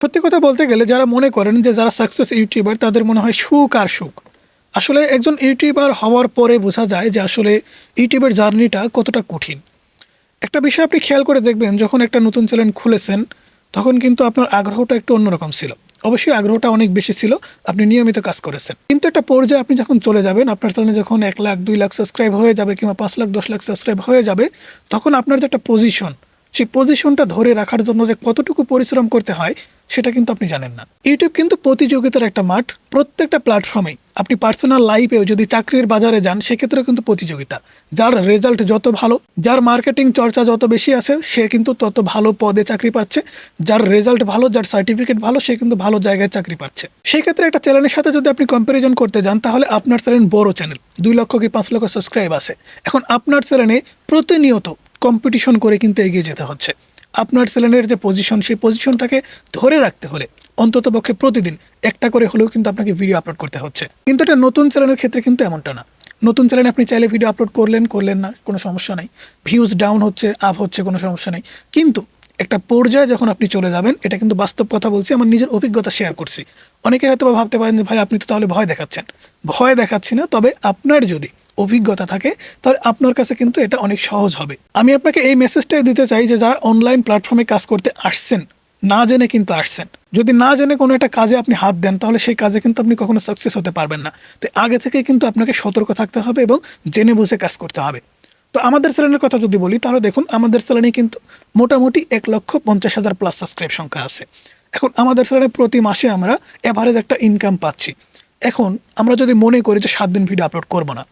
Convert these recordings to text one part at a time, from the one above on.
সত্যি কথা বলতে গেলে যারা মনে করেন যে যারা সাকসেস ইউটিউবার তাদের মনে হয় সুখ আর সুখ। আসলে একজন ইউটিউবার হওয়ার পরে বোঝা যায় যে আসলে ইউটিউবের জার্নিটা কতটা কঠিন। একটা বিষয় আপনি খেয়াল করে দেখবেন, যখন একটা নতুন চ্যানেল খুলেছেন, তখন কিন্তু আপনার আগ্রহটা একটু অন্যরকম ছিল। অবশ্যই আগ্রহটা অনেক বেশি ছিল, আপনি নিয়মিত কাজ করেছেন। কিন্তু একটা পর্যায়ে আপনি যখন চলে যাবেন, আপনার চ্যানেলে যখন এক লাখ, দুই লাখ সাবস্ক্রাইব হয়ে যাবে কিংবা পাঁচ লাখ, দশ লাখ সাবস্ক্রাইব হয়ে যাবে, তখন আপনার যে একটা পজিশন সেই পজিশনটা ধরে রাখার জন্য যে কতটুকু পরিশ্রম করতে হয়, সেটা কিন্তু আপনি জানেন না। ইউটিউব কিন্তু প্রতিযোগিতার একটা মাঠ। প্রত্যেকটা প্ল্যাটফর্মেই আপনি পার্সোনাল লাইফেও যদি চাকরির বাজারে যান সেক্ষেত্রে কিন্তু প্রতিযোগিতা। যার রেজাল্ট যত ভালো, যার মার্কেটিং চর্চা যত বেশি আছে, সে কিন্তু তত ভালো পদে চাকরি পাচ্ছে। যার রেজাল্ট ভালো, যার সার্টিফিকেট ভালো, সে কিন্তু ভালো জায়গায় চাকরি পাচ্ছে। সেই ক্ষেত্রে একটা চ্যানেলের সাথে যদি আপনি কম্প্যারিজন করতে যান, তাহলে আপনার চ্যানেল বড় চ্যানেল দুই লক্ষ কি পাঁচ লক্ষ সাবস্ক্রাইব আছে। এখন আপনার চ্যানেলে প্রতিনিয়ত কম্পিটিশন করে কিন্তু এগিয়ে যেতে হচ্ছে। আপনার চ্যানেলের যে পজিশন সেই পজিশনটাকে ধরে রাখতে হলে অন্তত পক্ষে প্রতিদিন একটা করে হলেও কিন্তু আপনাকে ভিডিও আপলোড করতে হচ্ছে। কিন্তু এটা নতুন চ্যানেলের ক্ষেত্রে কিন্তু এমনটা না। নতুন চ্যানেলে আপনি চাইলে ভিডিও আপলোড করলেন করলেন না, কোনো সমস্যা নাই। ভিউজ ডাউন হচ্ছে আপ হচ্ছে, কোনো সমস্যা নেই। কিন্তু একটা পর্যায়ে যখন আপনি চলে যাবেন, এটা কিন্তু বাস্তব কথা বলছি, আমার নিজের অভিজ্ঞতা শেয়ার করছি। অনেকে হয়তো ভাবতে পারেন যে, ভাই, আপনি তো তাহলে ভয় দেখাচ্ছেন। ভয় দেখাচ্ছি না, তবে আপনার যদি অভিজ্ঞতা থাকে, তাহলে আপনার কাছে কিন্তু এটা অনেক সহজ হবে। আমি আপনাকে এই মেসেজটাই দিতে চাই যে, যারা অনলাইন প্ল্যাটফর্মে কাজ করতে আসছেন, না জেনে কিন্তু আসছেন। যদি না জেনে কোনো একটা কাজে আপনি হাত দেন, তাহলে সেই কাজে কিন্তু আপনি কখনো সাকসেস হতে পারবেন না। তো আগে থেকে কিন্তু আপনাকে সতর্ক থাকতে হবে এবং জেনে বুঝে কাজ করতে হবে। তো আমাদের চ্যানেলের কথা যদি বলি, তাহলে দেখুন, আমাদের চ্যানেলে কিন্তু মোটামুটি এক লক্ষ পঞ্চাশ হাজার প্লাস সাবস্ক্রাইব সংখ্যা আছে। এখন আমাদের চ্যানেলে প্রতি মাসে আমরা এভারেজ একটা ইনকাম পাচ্ছি। এখন আমরা যদি মনে করি যে, সাত দিন ভিডিও আপলোড করব না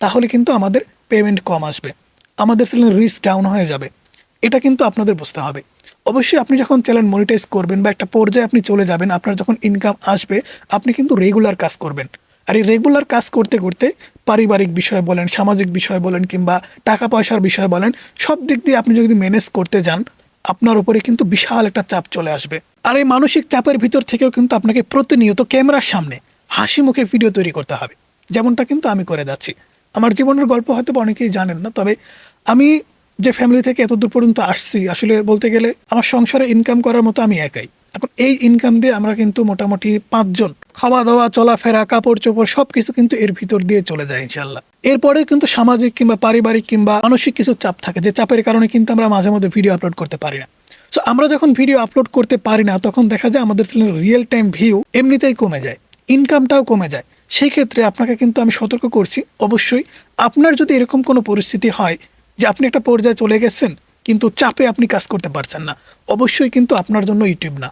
তাহলে কিন্তু আমাদের পেমেন্ট কম আসবে। আমাদের চ্যানেল রিস্ক ডাউন হয়ে যাবে। এটা কিন্তু আপনাদের বুঝতে হবে। অবশ্যই আপনি যখন চ্যানেল মনিটাইজ করবেন বা একটা পর্যায়ে আপনি চলে যাবেন, আপনার যখন ইনকাম আসবে, আপনি কিন্তু রেগুলার কাজ করবেন। আর এই রেগুলার কাজ করতে করতে পারিবারিক বিষয় বলেন, সামাজিক বিষয় বলেন কিংবা টাকা পয়সার বিষয় বলেন, সব দিক দিয়ে আপনি যদি ম্যানেজ করতে যান, আপনার উপরে কিন্তু বিশাল একটা চাপ চলে আসবে। আর এই মানসিক চাপের ভিতর থেকেও কিন্তু আপনাকে প্রতিনিয়ত ক্যামেরার সামনে হাসি মুখে ভিডিও তৈরি করতে হবে। যেমনটা কিন্তু আমি করে যাচ্ছি। আমার জীবনের গল্প হয়তো অনেকেই জানেন না, তবে আমি যে ফ্যামিলি থেকে এতদূর পর্যন্ত আসছি, আসলে বলতে গেলে আমার সংসারে ইনকাম করার মতো আমি একাই। এখন এই ইনকাম দিয়ে আমরা কিন্তু মোটামুটি পাঁচজন খাওয়া দাওয়া চলাফেরা কাপড় চোপড় সব কিছু কিন্তু এর ভিতর দিয়ে চলে যায় ইনশাল্লাহ এরপরে কিন্তু সামাজিক কিংবা পারিবারিক কিংবা মানসিক কিছু চাপ থাকে, যে চাপের কারণে কিন্তু আমরা মাঝে মধ্যে ভিডিও আপলোড করতে পারি না। সো আমরা যখন ভিডিও আপলোড করতে পারি না, তখন দেখা যায় আমাদের রিয়েল টাইম ভিউ এমনিতেই কমে যায় ইনকামটাও কমে যায়। সেই ক্ষেত্রে আপনাকে কিন্তু আমি সতর্ক করছি। অবশ্যই আপনার যদি এরকম কোনো পরিস্থিতি হয় যে আপনি একটা পর্যায়ে চলে গেছেন, কিন্তু চাপে আপনি কাজ করতে পারছেন না, অবশ্যই কিন্তু আপনার জন্য ইউটিউব না।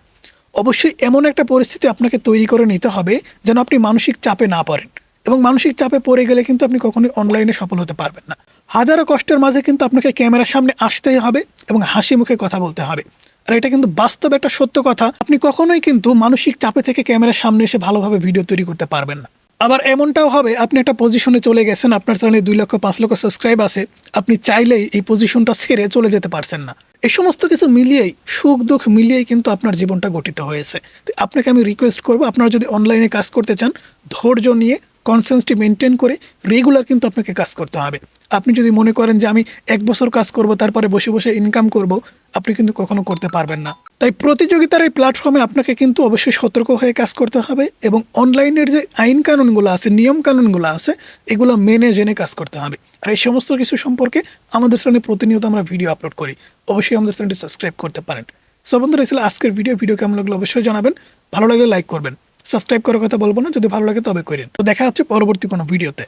অবশ্যই এমন একটা পরিস্থিতি আপনাকে তৈরি করে নিতে হবে যেন আপনি মানসিক চাপে না পড়েন এবং মানসিক চাপে পড়ে গেলে কিন্তু আপনি কখনোই অনলাইনে সফল হতে পারবেন না। হাজারো কষ্টের মাঝে কিন্তু আপনাকে ক্যামেরার সামনে আসতেই হবে এবং হাসি মুখে কথা বলতে হবে। আর এটা কিন্তু বাস্তব একটা সত্য কথা, আপনি কখনোই কিন্তু মানসিক চাপে থেকে ক্যামেরার সামনে এসে ভালোভাবে ভিডিও তৈরি করতে পারবেন না। আবার এমনটাও হবে, আপনি একটা পজিশনে চলে গেছেন, আপনার চ্যানেলে দুই লক্ষ, পাঁচ লক্ষ সাবস্ক্রাইব আছে, আপনি চাইলেই এই পজিশনটা ছেড়ে চলে যেতে পারছেন না। এই সমস্ত কিছু মিলিয়েই, সুখ, দুঃখ মিলিয়েই কিন্তু আপনার জীবনটা গঠিত হয়েছে। তো আপনাকে আমি রিকোয়েস্ট করব, আপনারা যদি অনলাইনে কাজ করতে চান, ধৈর্য নিয়ে কনসেন্সটি মেনটেন করে রেগুলার কিন্তু আপনাকে কাজ করতে হবে। আপনি যদি মনে করেন যে আমি এক বছর কাজ করব, তারপরে বসে বসে ইনকাম করব, আপনি কিন্তু কখনো করতে পারবেন না। তাই প্রতিযোগিতার এই প্ল্যাটফর্মে আপনাকে কিন্তু অবশ্যই সতর্ক হয়ে কাজ করতে হবে এবং অনলাইনের যে আইন কানুনগুলো আছে, নিয়ম কানুনগুলো আছে, এগুলো মেনে জেনে কাজ করতে হবে। আর এই সমস্ত কিছু সম্পর্কে আমাদের চ্যানেলে প্রতিনিয়ত আমরা ভিডিও আপলোড করি। অবশ্যই আমাদের চ্যানেলটি সাবস্ক্রাইব করতে পারেন। সো বন্ধুরা ছিল আজকের ভিডিও ভিডিও কেমন লাগল অবশ্যই জানাবেন। ভালো লাগলে লাইক করবেন। সাবস্ক্রাইব করার কথা বলব না, যদি ভালো লাগে তবে করেন। তো দেখা হচ্ছে পরবর্তী কোনো ভিডিওতে